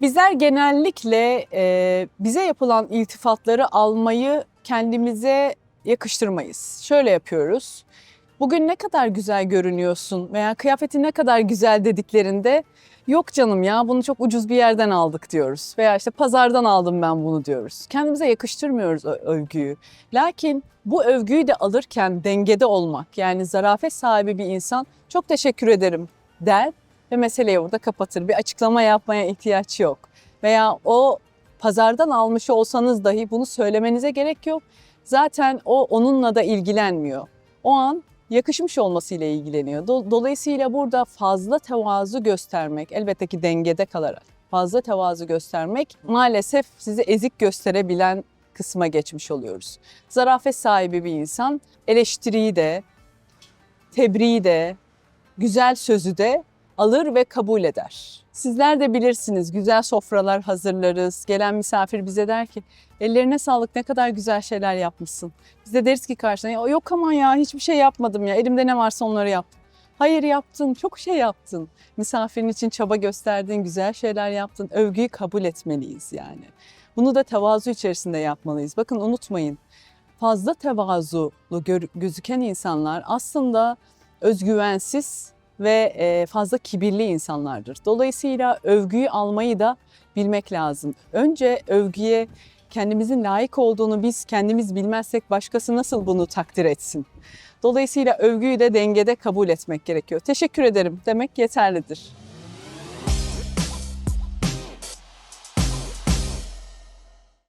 Bizler genellikle e, bize yapılan iltifatları almayı kendimize yakıştırmayız. Şöyle yapıyoruz. Bugün ne kadar güzel görünüyorsun veya kıyafetin ne kadar güzel dediklerinde yok canım ya bunu çok ucuz bir yerden aldık diyoruz. Veya işte pazardan aldım ben bunu diyoruz. Kendimize yakıştırmıyoruz övgüyü. Lakin bu övgüyü de alırken dengede olmak yani zarafet sahibi bir insan çok teşekkür ederim der ve meseleyi orada kapatır. Bir açıklama yapmaya ihtiyaç yok. Veya o pazardan almış olsanız dahi bunu söylemenize gerek yok. Zaten o onunla da ilgilenmiyor. O an yakışmış olmasıyla ilgileniyor. Do- Dolayısıyla burada fazla tevazu göstermek, elbette ki dengede kalarak fazla tevazu göstermek maalesef sizi ezik gösterebilen kısma geçmiş oluyoruz. Zarafet sahibi bir insan eleştiriyi de, tebriği de, güzel sözü de alır ve kabul eder. Sizler de bilirsiniz güzel sofralar hazırlarız. Gelen misafir bize der ki ellerine sağlık ne kadar güzel şeyler yapmışsın. Biz de deriz ki karşına "Ya yok ama ya hiçbir şey yapmadım ya elimde ne varsa onları yaptım. Hayır yaptın, çok şey yaptın. Misafirin için çaba gösterdin, güzel şeyler yaptın. Övgüyü kabul etmeliyiz yani. Bunu da tevazu içerisinde yapmalıyız. Bakın unutmayın. Fazla tevazulu gözüken insanlar aslında özgüvensiz ve e, fazla kibirli insanlardır. Dolayısıyla övgüyü almayı da bilmek lazım. Önce övgüye kendimizin layık olduğunu biz kendimiz bilmezsek başkası nasıl bunu takdir etsin? Dolayısıyla övgüyü de dengede kabul etmek gerekiyor. Teşekkür ederim demek yeterlidir.